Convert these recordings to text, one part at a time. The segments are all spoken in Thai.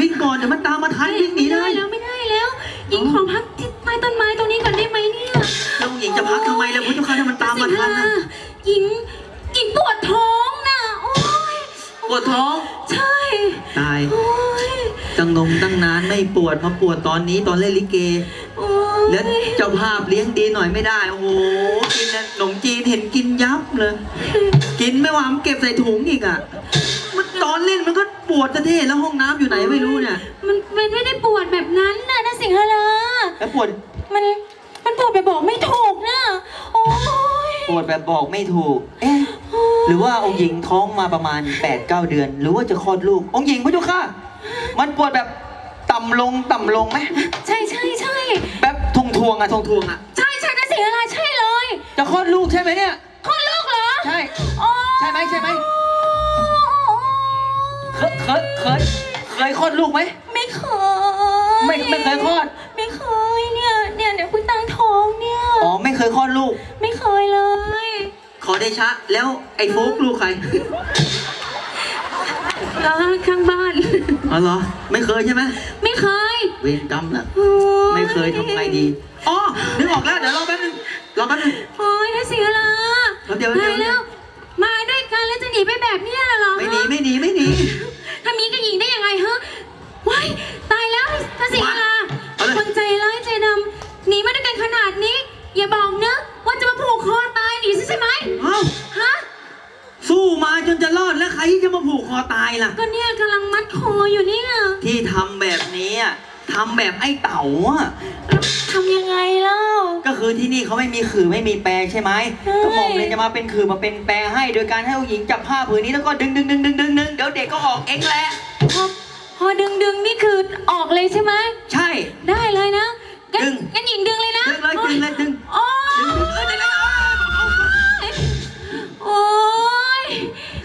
วิ่งก่อนเดี๋ยวมันตามมาทันวิ่งหนีเลไม่ยได้แล้วไม่ได้แล้วหญิงขอพักที่ใต้ต้นไม้ตรงนี้ก่อนได้ไหมเนี่ยแล้วองค์หญิงจะพักทำไมล่ะพุทธเจ้าค่ะถ้ามันตามมาทันนะหญิงหญิงปวดท้องนะโอ้ยปวดท้อง ใช่ตาย โอ้ยตั้งนมตั้งนานไม่ปวดมาปวดตอนนี้ตอนเล่นลิเก โอ้ยแล้วเจ้าภาพเลี้ยงดีหน่อยไม่ได้ โอ้โหกินขนมจีนเห็นกินยับเลย กินไม่หวานเก็บใส่ถุงอีกอะมันต อนเล่นมันก็ปวดจะเท่แล้วห้องน้ำอยู่ไหนไม่รู้เนี่ยมันมันไม่ได้ปวดแบบนั้นนะนะสิงหราแล้วปวดมันมันปวดแบบบอกไม่ถูกนะโอ้ยปวดแบบบอกไม่ถูก เอ๊ะหรือว่าองค์หญิงท้องมาประมาณ8ปดเเดือน หรือว่าจะคลอดลูก องค์หญิงพระเจ้าค่ะ มันปวดแบบต่ำลงต่ำลงไหมใช่ใช่ใช่แบบทงทวงๆอะทงทวงๆอะใช่ใช่นะสิงหราใช่เลยจะคลอดลูกใช่ไหมเนี่ย คลอดลูกเหรอ ใช่ โอ้ใช่ไหมใช่ไหม เคยเคยเคยเคยคลอดลูกไหม ไม่เคยไม่ไม่เคยคลอด ไม่เคยเนี่ยเนี่ยเดี๋ยวคุณตั้งท้องเนี่ย อ๋อ ไม่เคยคลอดลูก ไม่เคยเลย ขอเดชะ แล้วไอ้โฟกลูกใครแล้วข้างบ้าน อ๋อเหรอ ไม่เคยใช่ไหมไม่เคยเวรกรรมละโอ้ไม่เคยทำไงดี อ๋อ นึกออกแล้ว เดี๋ยวรอแป๊บนึง รอแป๊บนึง โอ้ยนะสิงหราเดี๋ยวเดี๋ยว ตายแล้ว มาด้วยกันแล้วจะหนีไปแบบเนี้ยเหรอไม่หนีไม่หนีไม่หนี ทำนี้กับหญิงได้ยังไงฮะว้ายตายแล้วนะสิงหราเอาเลย คนใจร้ายใจดำหนีมาด้วยกันขนาดนี้ อย่าบอกนะว่าจะมาผูกคอตายหนีใช่ไหมเอ้าฮะ สู้มาจนจะรอดแล้วใครที่จะมาผูกคอตายล่ะ ก็เนี่ยกำลังมัดคออยู่เนี่ยที่ทำแบบนี้อะทำแบบไอ้เต่าอะแล้ว ทำยังไงเล่า ก็คือที่นี่เขาไม่มีขื่อไม่มีแปรใช่ไหมใช่ ก็หมอมเลยจะมาเป็นขื่อมาเป็นแปรให้ โดยการให้ผู้หญิงจับผ้าผืนนี้แล้วก็ดึงดึงดึงดึงดึงดึงเดี๋ยวเด็กก็ออกเองแหละ พอพอดึงดึงนี่คือออกเลยใช่ไหม ใช่ ได้เลยนะงั้นดึง งั้นหญิงดึงเลยนะดึงเลยดึงเลยดึงโอ้ดึงดึงเออได้แล้วเอายโอ้ย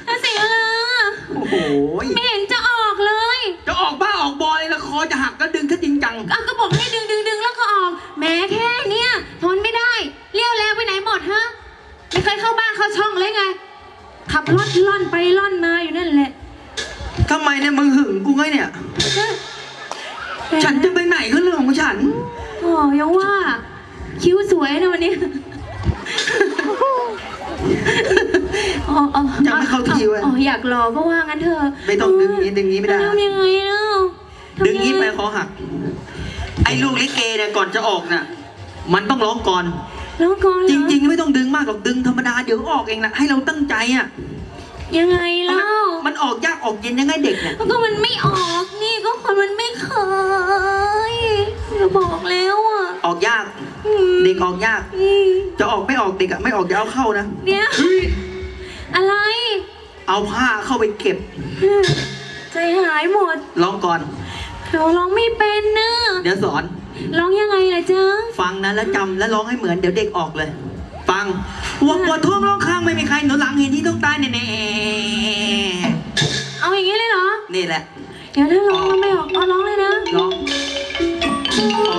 น่าเสียละโอ้โห ไม่เห็นจะ ยเข้าบ้านเข้าช่องเลยไง ขับรถล่อนไปล่อนมาอยู่นั่นแหละทำไมเนี่ยมึงหึงกูไงเนี่ย ฉันจะไปไหนก็เรื่องของฉันโอ้ยังว่า คิ้วสวยนะวันนี้อ๋ออ๋อยังไม่เข้าที่เว้ยอ๋ออยากรอก็ว่างั้นเถอะไม่ต้องดึงอย่างนี้ดึงอย่างนี้ไม่ได้ทำยังไงเนาะทำดึงนี้ไปยัคอหัก ไอ้ลูกลิเกเนี่ยก่อนจะออกน่ะ มันต้องร้องก่อน แล้วก่อนเหจอริง ๆ ไม่ต้องดึงมากหรอกดึงธรรมดาเดี๋ยวออกเองแหละให้เราตั้งใจอะยังไงเล่ามันออกยากออกเย็นยังไงเด็กเนี่ยก็มันไม่ออกนี่ก็คนมันไม่เคยจะบอกแล้วอะออกยากอืมเด็กออกยาก อืมจะออกไม่ออกเด็กอะไม่ออกเดี๋ยวเอาเข้านะเดี๋ยวอะไรเอาผ้าเข้าไปเก็บ ใจหายหมดร้องก่อน เราร้องไม่เป็นนะเดี๋ยวสอน ร้องยังไงล่ะจ๊ะฟังนะแล้วจำแล้วร้องให้เหมือนเดี๋ยวเด็กออกเลย ฟังหัวปวดท้องร้องข้างไม่มีใครหนุนหลังเห็นที่ต้องตายแน่เอาอย่างนี้เลยเหรอ ๆนี่แหละ เดี๋ยวถ้าร้องแล้วไม่ออกเอาร้องเลยนะ ร้องออกแน่นอนอ่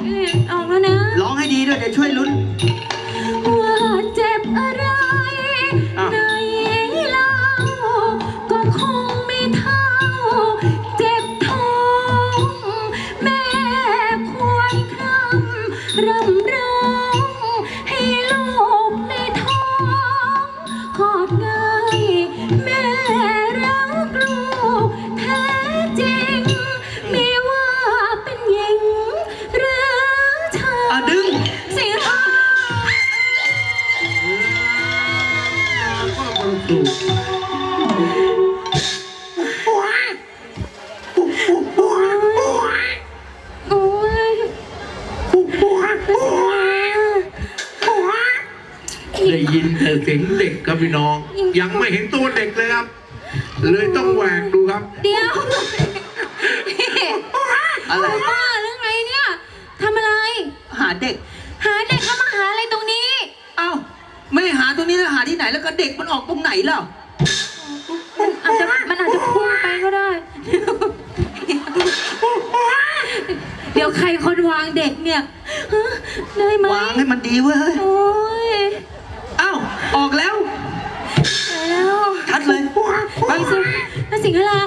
องออกแล้วนะ ร้องให้ดีด้วยเดี๋ยวช่วยลุ้น ดึงเสียงโอ้ยได้ยินแต่เสียงเด็กครับพี่น้อง ยังไม่เห็นตัวเด็กเลยครับ เลยต้องแหวกดูครับ เดี๋ยวอะไร บ้าหรือไงเนี่ยทำอะไร หาเด็ก หาเด็กแล้วมาหาอะไรตรงนี้ เอ้าไม่หาตรงนี้แล้วหาที่ไหนแล้วก็เด็กมันออกตรงไหนล่ะอาจจะมันอาจจะพุ่งไปก็ได้ เดี๋ยวใครคนวางเด็กเนี่ยฮะได้ไหมวางให้มันดีเว้ยโอ้ยเอ้าออกแล้วไปแล้วชัดเลยไป สิแล้วสิงห์รา